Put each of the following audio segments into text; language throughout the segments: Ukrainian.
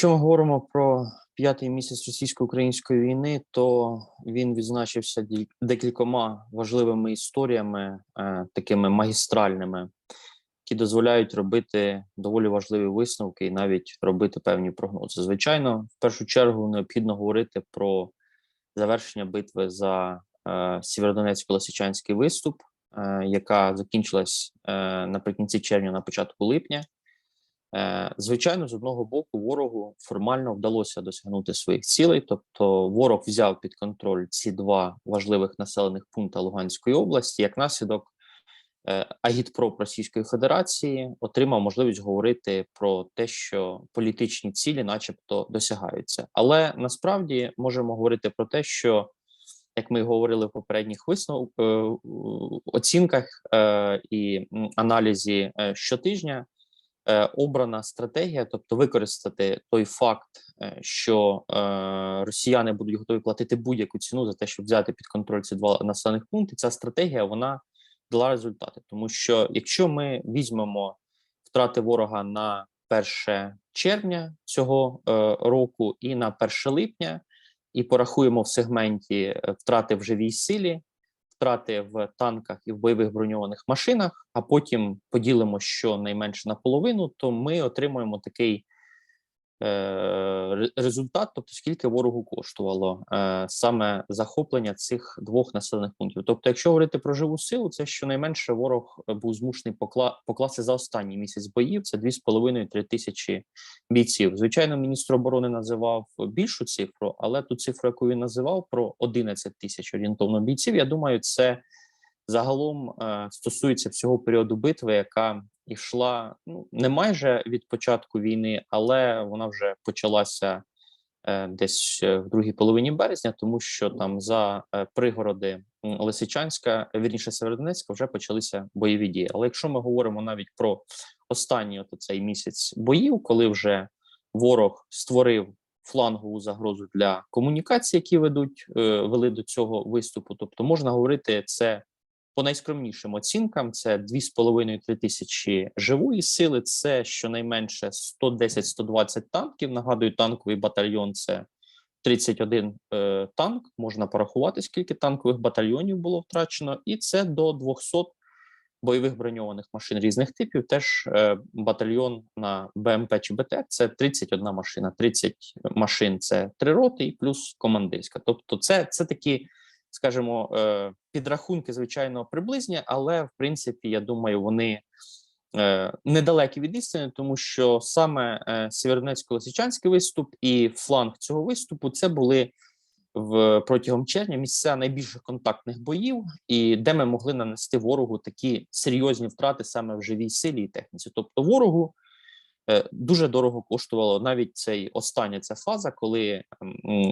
Якщо ми говоримо про п'ятий місяць російсько-української війни, то він відзначився декількома важливими історіями, е, такими магістральними, які дозволяють робити доволі важливі висновки і навіть робити певні прогнози. Звичайно, в першу чергу необхідно говорити про завершення битви за е, Сєвєродонецько-Лисичанський виступ, е, яка закінчилась наприкінці червня, на початку липня. Е, Звичайно, з одного боку, ворогу формально вдалося досягнути своїх цілей, тобто ворог взяв під контроль ці два важливих населених пункти Луганської області. Як наслідок, е, агітпроп Російської Федерації отримав можливість говорити про те, що політичні цілі, начебто, досягаються. Але насправді можемо говорити про те, що як ми говорили в попередніх виснов е, оцінках і аналізі щотижня обрана стратегія, тобто використати той факт, е, що е, росіяни будуть готові платити будь-яку ціну за те, щоб взяти під контроль ці два населених пункти. Ця стратегія вона дала результати, тому що якщо ми візьмемо втрати ворога на 1 червня цього е, року і на 1 липня, і порахуємо в сегменті е, втрати в живій силі, втрати в танках і в бойових броньованих машинах, а потім поділимо щонайменше наполовину, то ми отримуємо такий результат, тобто скільки ворогу коштувало е, саме захоплення цих двох населених пунктів. Тобто, якщо говорити про живу силу, це щонайменше ворог е, був змушений покла- покласти за останній місяць боїв. Це 2,5-3 тисячі бійців. Звичайно, міністр оборони називав більшу цифру, але ту цифру, яку він називав, про 11 тисяч орієнтовно бійців. Я думаю, це загалом е, стосується всього періоду битви, яка йшла ну не майже від початку війни, але вона вже почалася е, десь е, в другій половині березня, тому що там за е, пригороди Лисичанська, вірніше Северодонецька, вже почалися бойові дії. Але якщо ми говоримо навіть про останній от цей місяць боїв, коли вже ворог створив флангову загрозу для комунікацій, які ведуть е, вели до цього виступу, тобто можна говорити це по найскромнішим оцінкам: це 2,5-3 тисячі живої сили, це щонайменше 110-120 танків. Нагадую, танковий батальйон це 31 е, танк. Можна порахувати, скільки танкових батальйонів було втрачено, і це до 200 бойових броньованих машин різних типів. Теж е, батальйон на БМП чи БТ це 31 машина. 30 машин це три роти і плюс командирська. Тобто, це, це такі, скажімо, е, підрахунки, звичайно, приблизні, але в принципі, я думаю, вони. е, Недалекі від істини, тому що саме е, Сєвєродонецько-Лисичанський виступ і фланг цього виступу це були в протягом червня місця найбільших контактних боїв, і де ми могли нанести ворогу такі серйозні втрати саме в живій силі і техніці. Тобто, ворогу дуже дорого коштувало навіть цей остання ця фаза, коли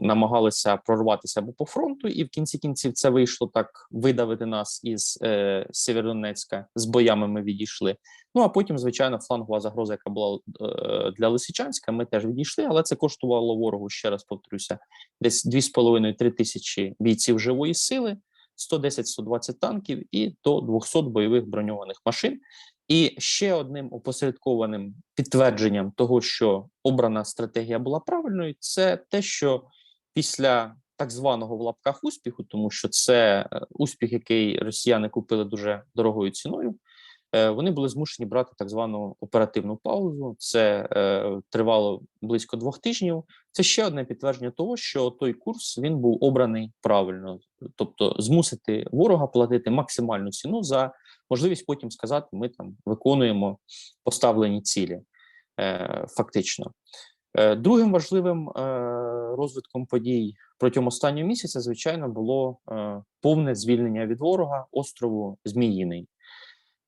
намагалися прорватися або по фронту, і в кінці кінців це вийшло так видавити нас із е, Сєвєродонецька. З боями ми відійшли. Ну а потім, звичайно, флангова загроза, яка була е, для Лисичанська, ми теж відійшли, але це коштувало ворогу ще раз повторюся десь 2,5-3 тисячі бійців живої сили, 110-120 танків і до 200 бойових броньованих машин. І ще одним опосередкованим підтвердженням того, що обрана стратегія була правильною, це те, що після так званого в лапках успіху, тому що це е, успіх, який росіяни купили дуже дорогою ціною. е, Вони були змушені брати так звану оперативну паузу. Це е, тривало близько двох тижнів. Це ще одне підтвердження того, що той курс він був обраний правильно, тобто змусити ворога платити максимальну ціну за можливість потім сказати, ми там виконуємо поставлені цілі. Е, фактично, Е, другим важливим е, розвитком подій протягом останнього місяця, звичайно, було е, повне звільнення від ворога острову Зміїний.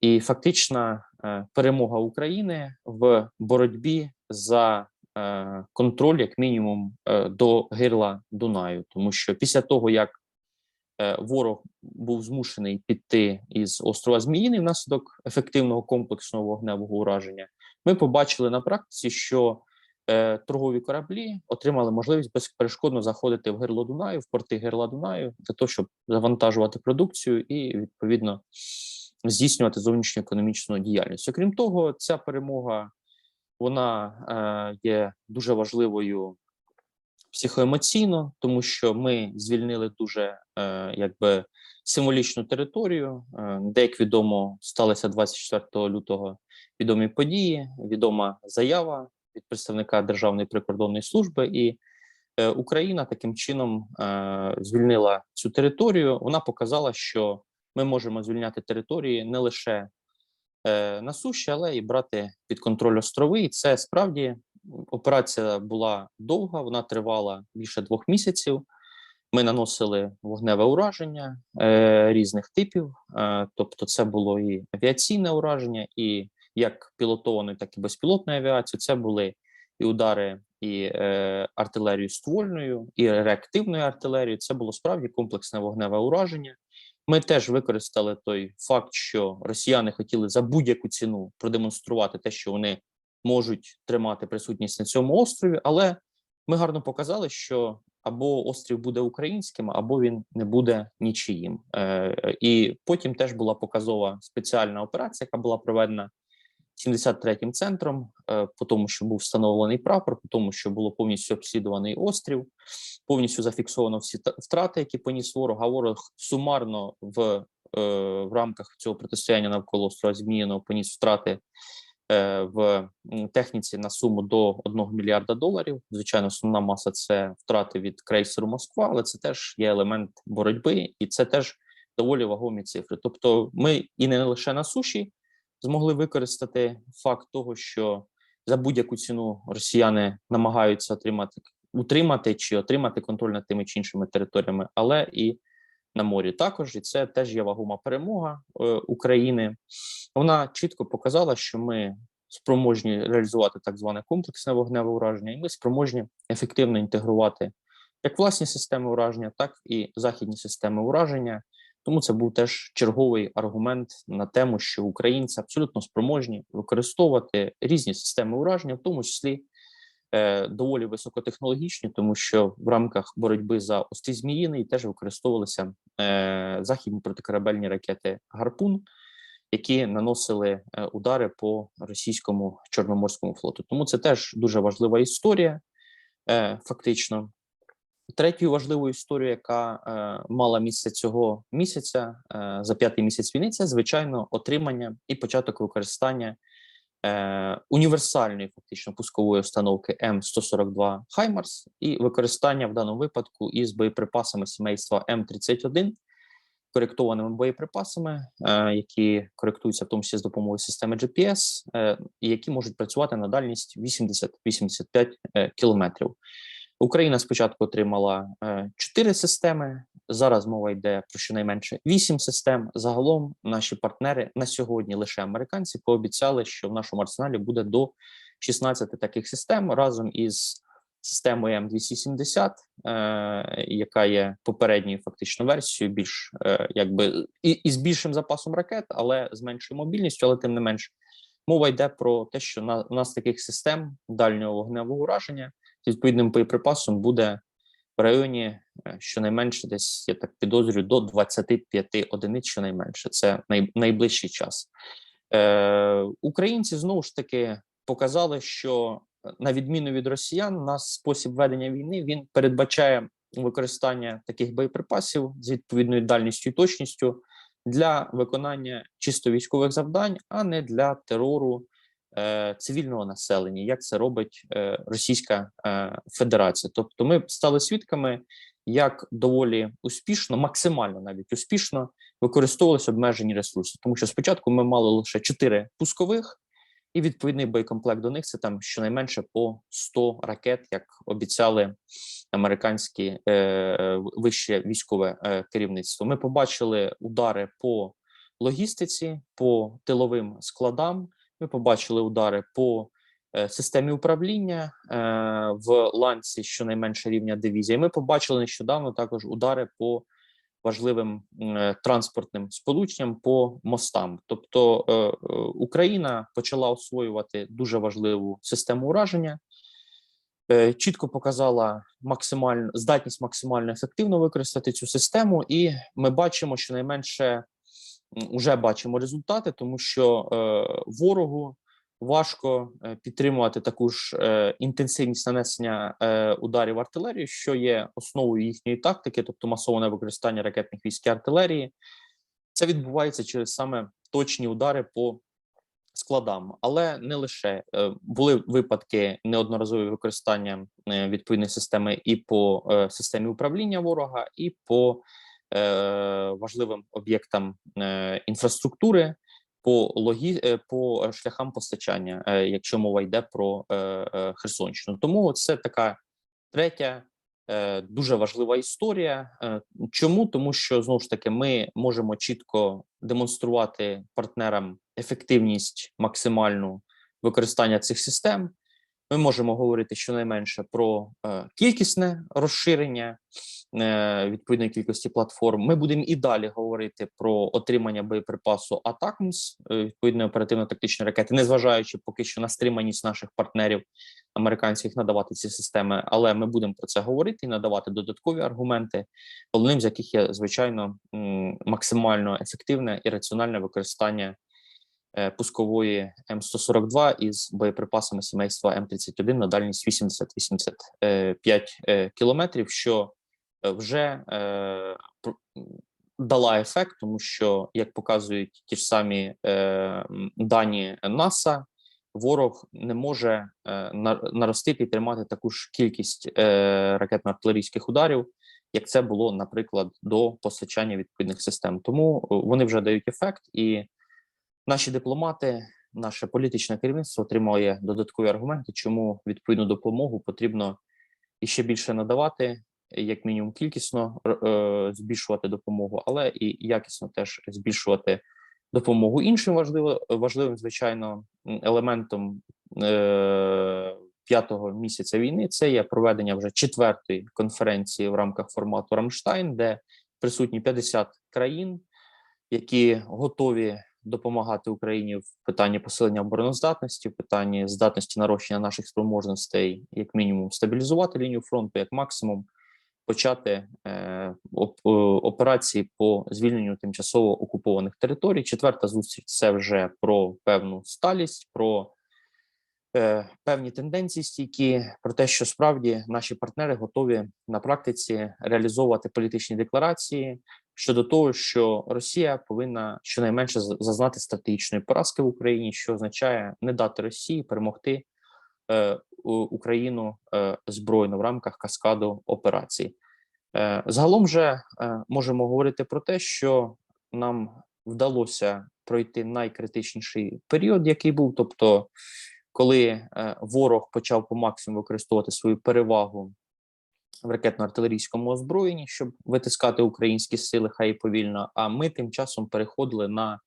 І фактична е, перемога України в боротьбі за е, контроль, як мінімум, е, до гирла Дунаю, тому що після того, як ворог був змушений піти із острова Зміїний внаслідок ефективного комплексного вогневого ураження, ми побачили на практиці, що е, торгові кораблі отримали можливість безперешкодно заходити в гирло Дунаю, в порти гирла Дунаю, для того, щоб завантажувати продукцію і відповідно здійснювати зовнішньоекономічну діяльність. Окрім того, ця перемога Вона е, є дуже важливою психоемоційно, тому що ми звільнили дуже е, якби символічну територію. Е, де, як відомо, сталися 24 лютого відомі події, відома заява від представника Державної прикордонної служби, і е, Україна таким чином е, звільнила цю територію. Вона показала, що ми можемо звільняти території не лише на суші, але і брати під контроль острови. І це справді операція була довга, вона тривала більше двох місяців. Ми наносили вогневе ураження е, різних типів, е, тобто, це було і авіаційне ураження, і як пілотованої, так і безпілотної авіації. Це були і удари і е, артилерію ствольною, і реактивною артилерією. Це було справді комплексне вогневе ураження. Ми теж використали той факт, що росіяни хотіли за будь-яку ціну продемонструвати те, що вони можуть тримати присутність на цьому острові, але ми гарно показали, що або острів буде українським, або він не буде нічиїм. Е, і потім теж була показова спеціальна операція, яка була проведена 73-м центром, е, по тому, що був встановлений прапор, по тому, що було повністю обслідуваний острів, повністю зафіксовано всі втрати, які поніс ворог. А ворог сумарно в, е, в рамках цього протистояння навколо острова Зміїного поніс втрати в техніці на суму до 1 мільярда доларів. Звичайно, основна маса це втрати від крейсеру Москва, але це теж є елемент боротьби, і це теж доволі вагомі цифри. Тобто, ми і не лише на суші змогли використати факт того, що за будь-яку ціну росіяни намагаються отримати утримати чи отримати контроль над тими чи іншими територіями, але і на морі також, і це теж є вагома перемога е, України. Вона чітко показала, що ми спроможні реалізувати так зване комплексне вогневе ураження, і ми спроможні ефективно інтегрувати як власні системи ураження, так і західні системи ураження. Тому це був теж черговий аргумент на тему, що українці абсолютно спроможні використовувати різні системи ураження, в тому числі доволі високотехнологічні, тому що в рамках боротьби за острів Зміїний теж використовувалися е, західні протикорабельні ракети Гарпун, які наносили е, удари по російському чорноморському флоту. Тому це теж дуже важлива історія, е, фактично. Третьою важливою історією, яка е, мала місце цього місяця е, за п'ятий місяць війни, це звичайно отримання і початок використання е, універсальної фактично пускової установки М142 Хаймарс і використання в даному випадку із боєприпасами сімейства М31, коректованими боєприпасами, е, які коректуються в тому числі з допомогою системи GPS, е, які можуть працювати на дальність 80-85 е, кілометрів. Україна спочатку отримала чотири системи. Зараз мова йде про щонайменше вісім систем. Загалом наші партнери на сьогодні лише американці пообіцяли, що в нашому арсеналі буде до 16 таких систем разом із системою М270, е, яка є попередньою фактично версією, більш е, якби і, і з більшим запасом ракет, але з меншою мобільністю, але тим не менш. Мова йде про те, що на у нас таких систем дальнього вогневого ураження з відповідним боєприпасом буде в районі щонайменше десь, я так підозрюю, до 25 одиниць, щонайменше. Це найближчий час. Е, Українці знову ж таки показали, що е, на відміну від росіян, у нас спосіб ведення війни він передбачає використання таких боєприпасів з відповідною дальністю і точністю для виконання чисто військових завдань, а не для терору е, цивільного населення, як це робить е, Російська е, Федерація. Тобто, ми стали свідками, як доволі успішно, максимально навіть успішно використовувалися обмежені ресурси. Тому що спочатку ми мали лише 4 пускових, і відповідний боєкомплект до них це там щонайменше по 100 ракет, як обіцяли американські е, вище військове е, керівництво. Ми побачили удари по логістиці, по тиловим складам. Ми побачили удари по системі управління е, в ланці щонайменше рівня дивізії. Ми побачили нещодавно також удари по важливим е, транспортним сполученням по мостам. Тобто е, е, Україна почала освоювати дуже важливу систему ураження. Е, Чітко показала максимальну здатність максимально ефективно використати цю систему, і ми бачимо, що найменше вже бачимо результати, тому що е, ворогу важко е, підтримувати таку ж е, інтенсивність нанесення е, ударів артилерії, що є основою їхньої тактики, тобто масоване використання ракетних військ і артилерії. Це відбувається через саме точні удари по складам, але не лише були випадки неодноразові використання відповідної системи і по системі управління ворога, і по важливим об'єктам інфраструктури, по логі... е, по шляхам постачання, е, якщо мова йде про е, е, Херсонщину. Тому це така третя. е, Дуже важлива історія. Е, Чому? Тому що знову ж таки ми можемо чітко демонструвати партнерам ефективність максимальну використання цих систем. Ми можемо говорити щонайменше про е, кількісне розширення е, відповідної кількості платформ. Ми будемо і далі говорити про отримання боєприпасу Атакмс, е, відповідної оперативно-тактичної ракети, незважаючи поки що на стриманість наших партнерів американських надавати ці системи. Але ми будемо про це говорити і надавати додаткові аргументи, головним з яких є звичайно максимально ефективне і раціональне використання пускової М142 із боєприпасами сімейства М31 на дальність 80-85 е, кілометрів, що е, вже е, дала ефект, тому що, як показують ті ж самі е, дані НАСА, ворог не може е, на- наростити і тримати таку ж кількість е, ракетно-артилерійських ударів, як це було, наприклад, до постачання відповідних систем. Тому е, вони вже дають ефект, і наші дипломати, наше політичне керівництво отримує додаткові аргументи, чому відповідну допомогу потрібно іще більше надавати, як мінімум кількісно е, збільшувати допомогу, але і якісно теж збільшувати допомогу. Іншим важливо, важливим, звичайно, елементом е, п'ятого місяця війни це є проведення вже четвертої конференції в рамках формату Рамштайн, де присутні 50 країн, які готові допомагати Україні в питанні посилення обороноздатності, в питанні здатності нарощення наших спроможностей, як мінімум, стабілізувати лінію фронту, як максимум почати е, е, операції по звільненню тимчасово окупованих територій. Четверта зустріч це вже про певну сталість, про певні тенденції стійкі, про те, що справді наші партнери готові на практиці реалізовувати політичні декларації щодо того, що Росія повинна щонайменше зазнати стратегічної поразки в Україні, що означає не дати Росії перемогти е, Україну е, збройно в рамках каскаду операцій. Е, загалом же е, можемо говорити про те, що нам вдалося пройти найкритичніший період, який був, тобто, коли е, ворог почав по максимуму використовувати свою перевагу в ракетно-артилерійському озброєнні, щоб витискати українські сили, хай і повільно. А ми тим часом переходили на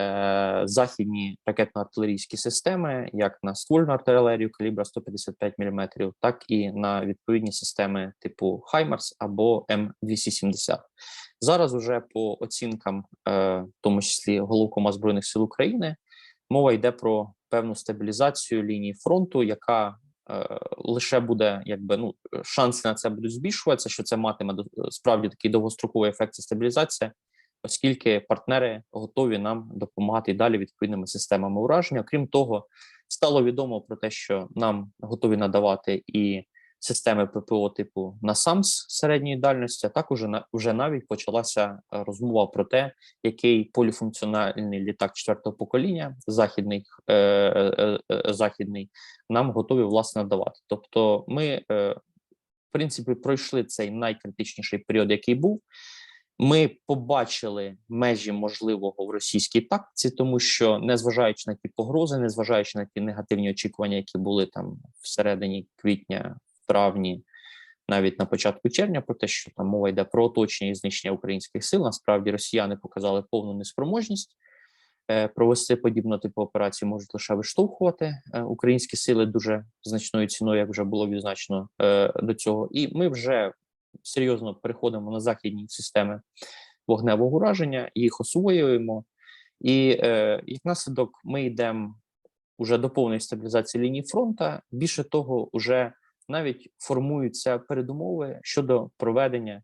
е, західні ракетно-артилерійські системи, як на ствольну артилерію калібра 155 мм, так і на відповідні системи типу Хаймарс або М270. Зараз уже по оцінкам, е, в тому числі головкома збройних сил України, мова йде про певну стабілізацію лінії фронту, яка е, лише буде, якби ну шанси на це будуть збільшуватися, що це матиме до- справді такий довгостроковий ефект стабілізація, оскільки партнери готові нам допомагати і далі відповідними системами ураження. Крім того, стало відомо про те, що нам готові надавати і системи ППО типу НАСАМС середньої дальності. А також вже навіть почалася е, розмова про те, який поліфункціональний літак четвертого покоління західний е, е, західний нам готові власне надавати. Тобто, ми в принципі пройшли цей найкритичніший період, який був. Ми побачили межі можливого в російській тактиці, тому що незважаючи на ті погрози, незважаючи на ті негативні очікування, які були там всередині квітня, травні, навіть на початку червня, про те, що там мова йде про оточення і знищення українських сил. Насправді росіяни показали повну неспроможність е, провести подібну типу операції, можуть лише виштовхувати е, українські сили дуже значною ціною, як вже було відзначено е, до цього. І ми вже серйозно переходимо на західні системи вогневого ураження, їх освоюємо, і е, як наслідок ми йдемо уже до повної стабілізації лінії фронта. Більше того, вже навіть формуються передумови щодо проведення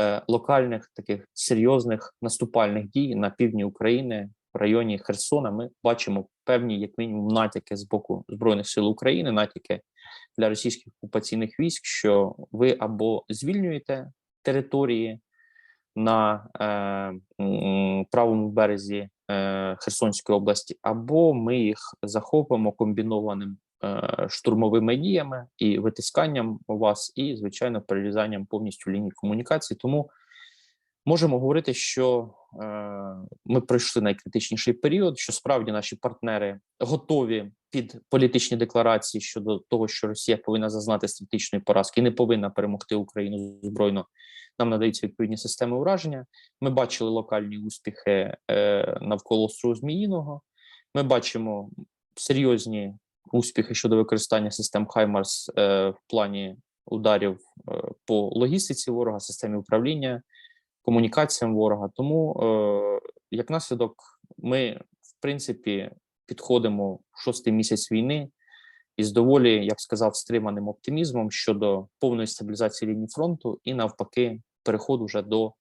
е, локальних таких серйозних наступальних дій на півдні України в районі Херсона. Ми бачимо певні, як мінімум, натяки з боку збройних сил України, натяки для російських окупаційних військ, що ви або звільнюєте території на е, м, правому березі е, Херсонської області, або ми їх захопимо комбінованим штурмовими діями і витисканням вас, і звичайно перерізанням повністю лінії комунікації. Тому можемо говорити, що е, ми пройшли найкритичніший період, що справді наші партнери готові під політичні декларації щодо того, що Росія повинна зазнати стратегічної поразки і не повинна перемогти Україну збройно. Нам надаються відповідні системи ураження. Ми бачили локальні успіхи е, навколо острову Зміїного. Ми бачимо серйозні успіхи щодо використання систем Хаймарс е, в плані ударів е, по логістиці ворога, системі управління, комунікаціям ворога. Тому, е, як наслідок, ми в принципі підходимо в шостий місяць війни із доволі, як сказав, стриманим оптимізмом щодо повної стабілізації лінії фронту і навпаки переходу вже до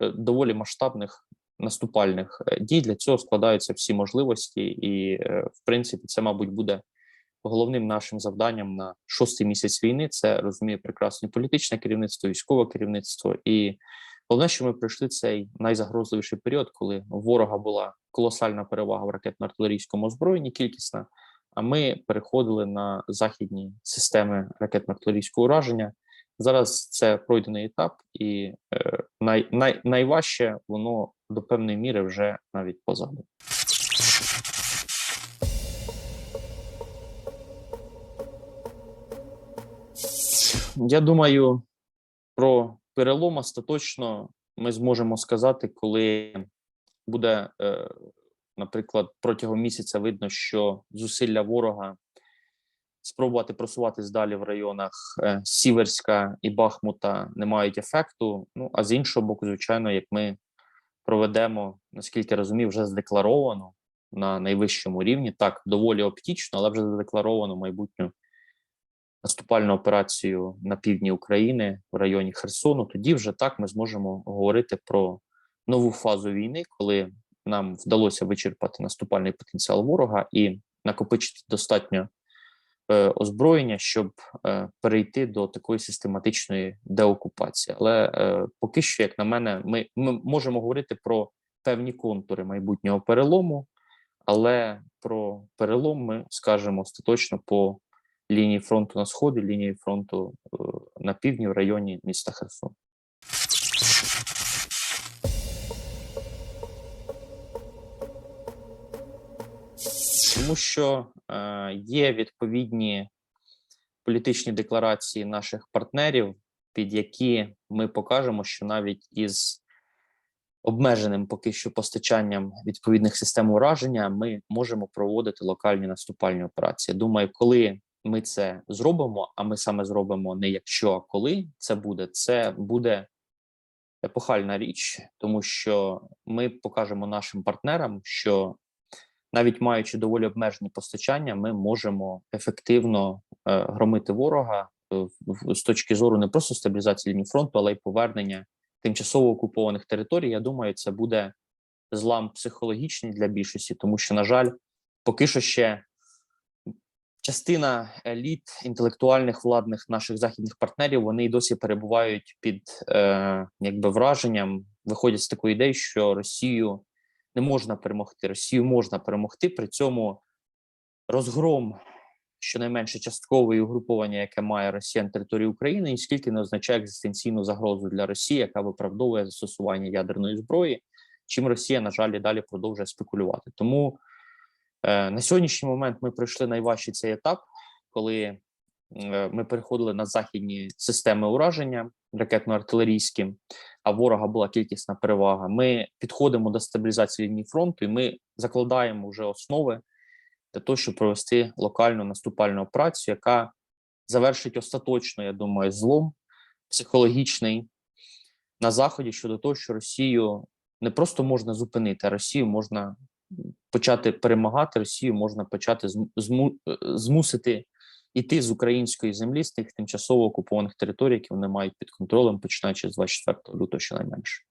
доволі масштабних наступальних е, дій. Для цього складаються всі можливості, і е, в принципі, це, мабуть, буде головним нашим завданням на шостий місяць війни. Це розуміє прекрасне політичне керівництво, військове керівництво. І головне, що ми пройшли цей найзагрозливіший період, коли у ворога була колосальна перевага в ракетно-артилерійському озброєнні, кількісна. А ми переходили на західні системи ракетно-артилерійського ураження. Зараз це пройдений етап, і е, най, най, найважче воно до певної міри вже навіть позаду. Я думаю, про перелом остаточно ми зможемо сказати, коли буде, е, наприклад, протягом місяця видно, що зусилля ворога спробувати просуватись далі в районах е, Сіверська і Бахмута не мають ефекту. Ну а з іншого боку, звичайно, як ми проведемо, наскільки я розумію, вже задекларовано на найвищому рівні, так доволі оптічно, але вже задекларовано майбутню наступальну операцію на півдні України в районі Херсону. Тоді вже так ми зможемо говорити про нову фазу війни, коли нам вдалося вичерпати наступальний потенціал ворога і накопичити достатньо озброєння, щоб е, перейти до такої систематичної деокупації. Але е, поки що, як на мене, ми, ми можемо говорити про певні контури майбутнього перелому, але про перелом ми скажемо остаточно по лінії фронту на сході, лінії фронту е, на півдні в районі міста Херсон. Тому що е, є відповідні політичні декларації наших партнерів, під які ми покажемо, що навіть із обмеженим поки що постачанням відповідних систем ураження ми можемо проводити локальні наступальні операції. Думаю, коли ми це зробимо, а ми саме зробимо не якщо, а коли це буде, це буде епохальна річ, тому що ми покажемо нашим партнерам, що навіть маючи доволі обмежені постачання, ми можемо ефективно е, громити ворога е, з точки зору не просто стабілізації лінії фронту, але й повернення тимчасово окупованих територій. Я думаю, це буде злам психологічний для більшості, тому що, на жаль, поки що ще частина еліт інтелектуальних владних наших західних партнерів вони й досі перебувають під е, якби враженням, виходять з такої ідеї, що Росію не можна перемогти. Росію можна перемогти. При цьому розгром щонайменше часткової угруповання, яке має Росія на території України, ніскільки не означає екзистенційну загрозу для Росії, яка виправдовує застосування ядерної зброї, чим Росія, на жаль, і далі продовжує спекулювати. Тому е, на сьогоднішній момент ми пройшли найважчий цей етап, коли ми переходили на західні системи ураження ракетно-артилерійські, а ворога була кількісна перевага. Ми підходимо до стабілізації лінії фронту, і ми закладаємо вже основи для того, щоб провести локальну наступальну операцію, яка завершить остаточно, я думаю, злом психологічний на заході щодо того, що Росію не просто можна зупинити, а Росію можна почати перемагати, Росію можна почати зм- зму- е, змусити іти з української землі з тих тимчасово окупованих територій, які вони мають під контролем, починаючи з 24 лютого, щонайменше.